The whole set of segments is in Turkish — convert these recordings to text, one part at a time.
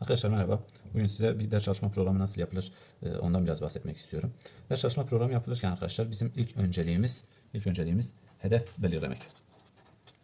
Arkadaşlar merhaba. Bugün size bir ders çalışma programı nasıl yapılır e, ondan biraz bahsetmek istiyorum. Ders çalışma programı yapılırken arkadaşlar bizim ilk önceliğimiz ilk önceliğimiz hedef belirlemek.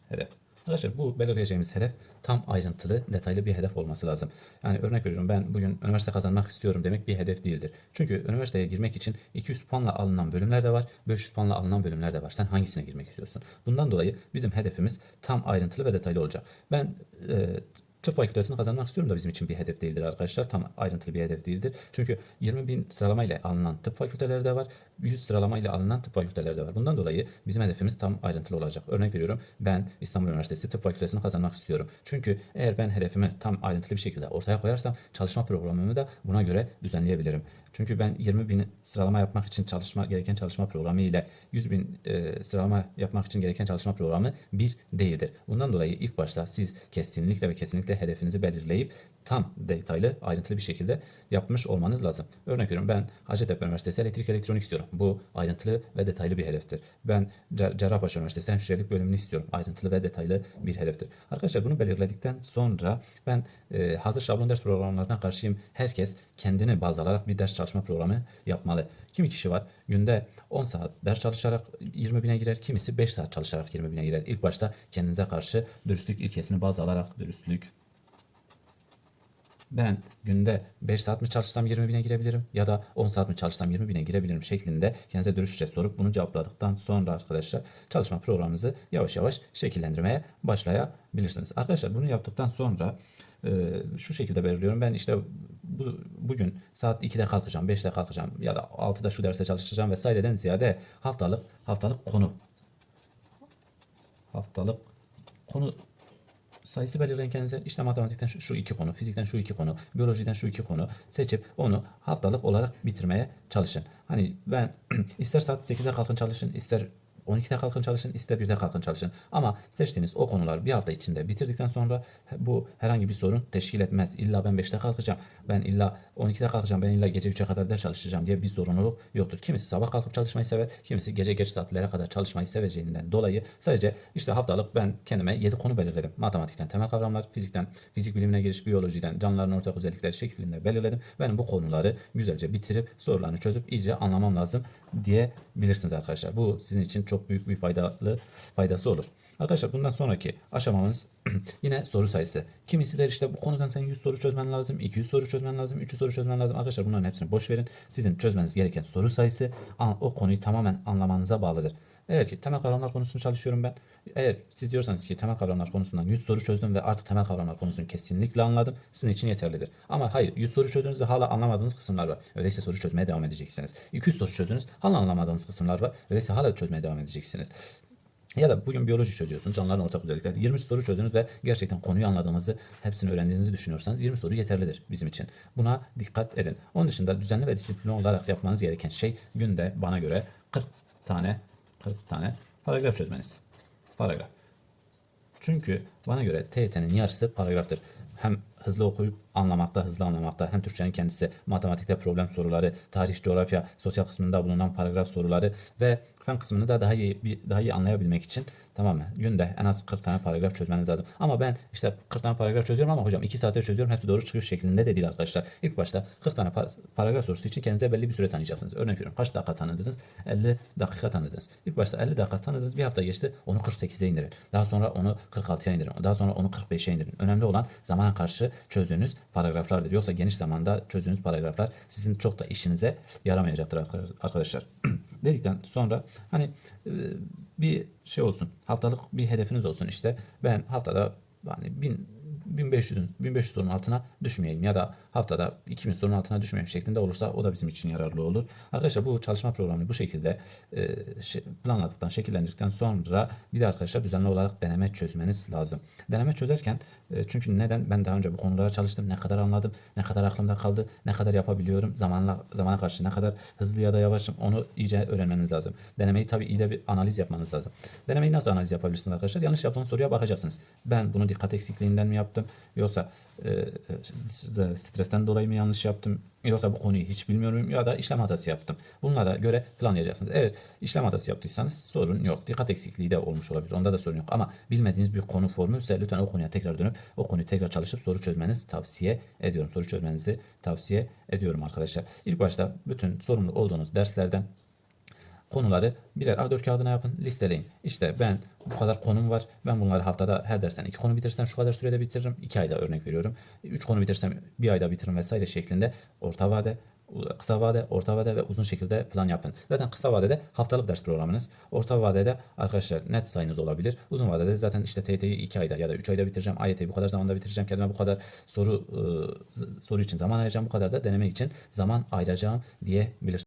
Hedef. Arkadaşlar bu belirleyeceğimiz hedef tam ayrıntılı, detaylı bir hedef olması lazım. Yani örnek veriyorum ben bugün üniversite kazanmak istiyorum demek bir hedef değildir. Çünkü üniversiteye girmek için 200 puanla alınan bölümler de var, 500 puanla alınan bölümler de var. Sen hangisine girmek istiyorsun? Bundan dolayı bizim hedefimiz tam ayrıntılı ve detaylı olacak. Ben e, tıp fakültesini kazanmak istiyorum da bizim için bir hedef değildir arkadaşlar. Tam ayrıntılı bir hedef değildir. Çünkü 20 bin sıralama ile alınan tıp fakülteleri de var. 100 sıralama ile alınan tıp fakülteleri de var. Bundan dolayı bizim hedefimiz tam ayrıntılı olacak. Örnek veriyorum ben İstanbul Üniversitesi tıp fakültesini kazanmak istiyorum. Çünkü eğer ben hedefimi tam ayrıntılı bir şekilde ortaya koyarsam çalışma programımı da buna göre düzenleyebilirim. Çünkü ben 20 bin sıralama yapmak için çalışma gereken çalışma programı ile 100 bin e, sıralama yapmak için gereken çalışma programı bir değildir. Bundan dolayı ilk başta siz kesinlikle ve kesinlikle hedefinizi belirleyip tam detaylı ayrıntılı bir şekilde yapmış olmanız lazım. Örnek veriyorum ben Hacettepe Üniversitesi elektrik elektronik istiyorum. Bu ayrıntılı ve detaylı bir hedeftir. Ben Cer- Cerrahpaşa Üniversitesi hemşirelik bölümünü istiyorum. Ayrıntılı ve detaylı bir hedeftir. Arkadaşlar bunu belirledikten sonra ben e, hazır şablon ders programlarına karşıyım. Herkes kendini baz alarak bir ders çalışma programı yapmalı. Kimi kişi var günde 10 saat ders çalışarak 20 bine girer. Kimisi 5 saat çalışarak 20 bine girer. İlk başta kendinize karşı dürüstlük ilkesini baz alarak dürüstlük, ben günde 5 saat mi çalışsam 20 bine girebilirim ya da 10 saat mi çalışsam 20 bine girebilirim şeklinde kendinize dürüstçe sorup bunu cevapladıktan sonra arkadaşlar çalışma programınızı yavaş yavaş şekillendirmeye başlayabilirsiniz. Arkadaşlar bunu yaptıktan sonra e, şu şekilde belirliyorum. Ben işte bu, bugün saat 2'de kalkacağım, 5'te kalkacağım ya da 6'da şu derse çalışacağım vesaireden ziyade haftalık haftalık konu haftalık konu sayısı belirleyin kendinize. İşte matematikten şu, şu iki konu, fizikten şu iki konu, biyolojiden şu iki konu seçip onu haftalık olarak bitirmeye çalışın. Hani ben ister saat 8'de kalkın çalışın, ister 12'de kalkın çalışın, ister 1'de kalkın çalışın. Ama seçtiğiniz o konular bir hafta içinde bitirdikten sonra bu herhangi bir sorun teşkil etmez. İlla ben 5'te kalkacağım, ben illa 12'de kalkacağım, ben illa gece 3'e kadar ders çalışacağım diye bir zorunluluk yoktur. Kimisi sabah kalkıp çalışmayı sever, kimisi gece geç saatlere kadar çalışmayı seveceğinden dolayı sadece işte haftalık ben kendime 7 konu belirledim. Matematikten temel kavramlar, fizikten, fizik bilimine giriş, biyolojiden, canlıların ortak özellikleri şeklinde belirledim. Benim bu konuları güzelce bitirip sorularını çözüp iyice anlamam lazım diyebilirsiniz arkadaşlar. Bu sizin için çok büyük bir faydalı faydası olur. Arkadaşlar bundan sonraki aşamamız yine soru sayısı. Kimisi der işte bu konudan sen 100 soru çözmen lazım, 200 soru çözmen lazım, 300 soru çözmen lazım. Arkadaşlar bunların hepsini boş verin. Sizin çözmeniz gereken soru sayısı o konuyu tamamen anlamanıza bağlıdır. Eğer ki temel kavramlar konusunu çalışıyorum ben. Eğer siz diyorsanız ki temel kavramlar konusundan 100 soru çözdüm ve artık temel kavramlar konusunu kesinlikle anladım. Sizin için yeterlidir. Ama hayır 100 soru çözdünüz ve hala anlamadığınız kısımlar var. Öyleyse soru çözmeye devam edeceksiniz. 200 soru çözdünüz hala anlamadığınız kısımlar var. Öyleyse hala çözmeye devam edeceksiniz. Ya da bugün biyoloji çözüyorsunuz. Canlıların ortak özellikleri. 20 soru çözdünüz ve gerçekten konuyu anladığınızı, hepsini öğrendiğinizi düşünüyorsanız 20 soru yeterlidir bizim için. Buna dikkat edin. Onun dışında düzenli ve disiplinli olarak yapmanız gereken şey günde bana göre 40 tane 40 tane paragraf çözmeniz. Paragraf. Çünkü bana göre TYT'nin yarısı paragraftır. Hem hızlı okuyup anlamakta, hızlı anlamakta, hem Türkçenin kendisi, matematikte problem soruları, tarih, coğrafya, sosyal kısmında bulunan paragraf soruları ve fen kısmını da daha iyi daha iyi anlayabilmek için tamam mı? Günde en az 40 tane paragraf çözmeniz lazım. Ama ben işte 40 tane paragraf çözüyorum ama hocam 2 saatte çözüyorum hepsi doğru çıkıyor şeklinde de değil arkadaşlar. İlk başta 40 tane pa- paragraf sorusu için kendinize belli bir süre tanıyacaksınız. Örnek veriyorum kaç dakika tanıdınız? 50 dakika tanıdınız. İlk başta 50 dakika tanıdınız bir hafta geçti onu 48'e indirin. Daha sonra onu 46'ya indirin. Daha sonra onu 45'e indirin. Önemli olan zamana karşı çözdüğünüz paragraflardır. Yoksa geniş zamanda çözdüğünüz paragraflar sizin çok da işinize yaramayacaktır arkadaşlar. Dedikten sonra hani e, bir şey olsun. Haftalık bir hedefiniz olsun işte. Ben haftada hani bin 1500 1500 sorunun altına düşmeyeyim ya da haftada 2000 sorunun altına düşmeyeyim şeklinde olursa o da bizim için yararlı olur. Arkadaşlar bu çalışma programını bu şekilde e, planladıktan, şekillendirdikten sonra bir de arkadaşlar düzenli olarak deneme çözmeniz lazım. Deneme çözerken e, çünkü neden ben daha önce bu konulara çalıştım, ne kadar anladım, ne kadar aklımda kaldı, ne kadar yapabiliyorum, zamanla zamana karşı ne kadar hızlı ya da yavaşım onu iyice öğrenmeniz lazım. Denemeyi tabii iyi de bir analiz yapmanız lazım. Denemeyi nasıl analiz yapabilirsiniz arkadaşlar? Yanlış yaptığınız soruya bakacaksınız. Ben bunu dikkat eksikliğinden mi yaptım? Yaptım? Yoksa e, e, stresten dolayı mı yanlış yaptım? Yoksa bu konuyu hiç bilmiyorum ya da işlem hatası yaptım. Bunlara göre planlayacaksınız. Eğer işlem hatası yaptıysanız sorun yok. Dikkat eksikliği de olmuş olabilir. Onda da sorun yok. Ama bilmediğiniz bir konu formu ise lütfen o konuya tekrar dönüp o konuyu tekrar çalışıp soru çözmenizi tavsiye ediyorum. Soru çözmenizi tavsiye ediyorum arkadaşlar. İlk başta bütün sorumlu olduğunuz derslerden konuları birer A4 kağıdına yapın, listeleyin. İşte ben bu kadar konum var. Ben bunları haftada her dersten iki konu bitirsem şu kadar sürede bitiririm. İki ayda örnek veriyorum. Üç konu bitirsem bir ayda bitiririm vesaire şeklinde orta vade, kısa vade, orta vade ve uzun şekilde plan yapın. Zaten kısa vadede haftalık ders programınız. Orta vadede arkadaşlar net sayınız olabilir. Uzun vadede zaten işte TYT'yi 2 ayda ya da 3 ayda bitireceğim. AYT'yi bu kadar zamanda bitireceğim. Kendime bu kadar soru ıı, soru için zaman ayıracağım. Bu kadar da deneme için zaman ayıracağım diyebilirsiniz.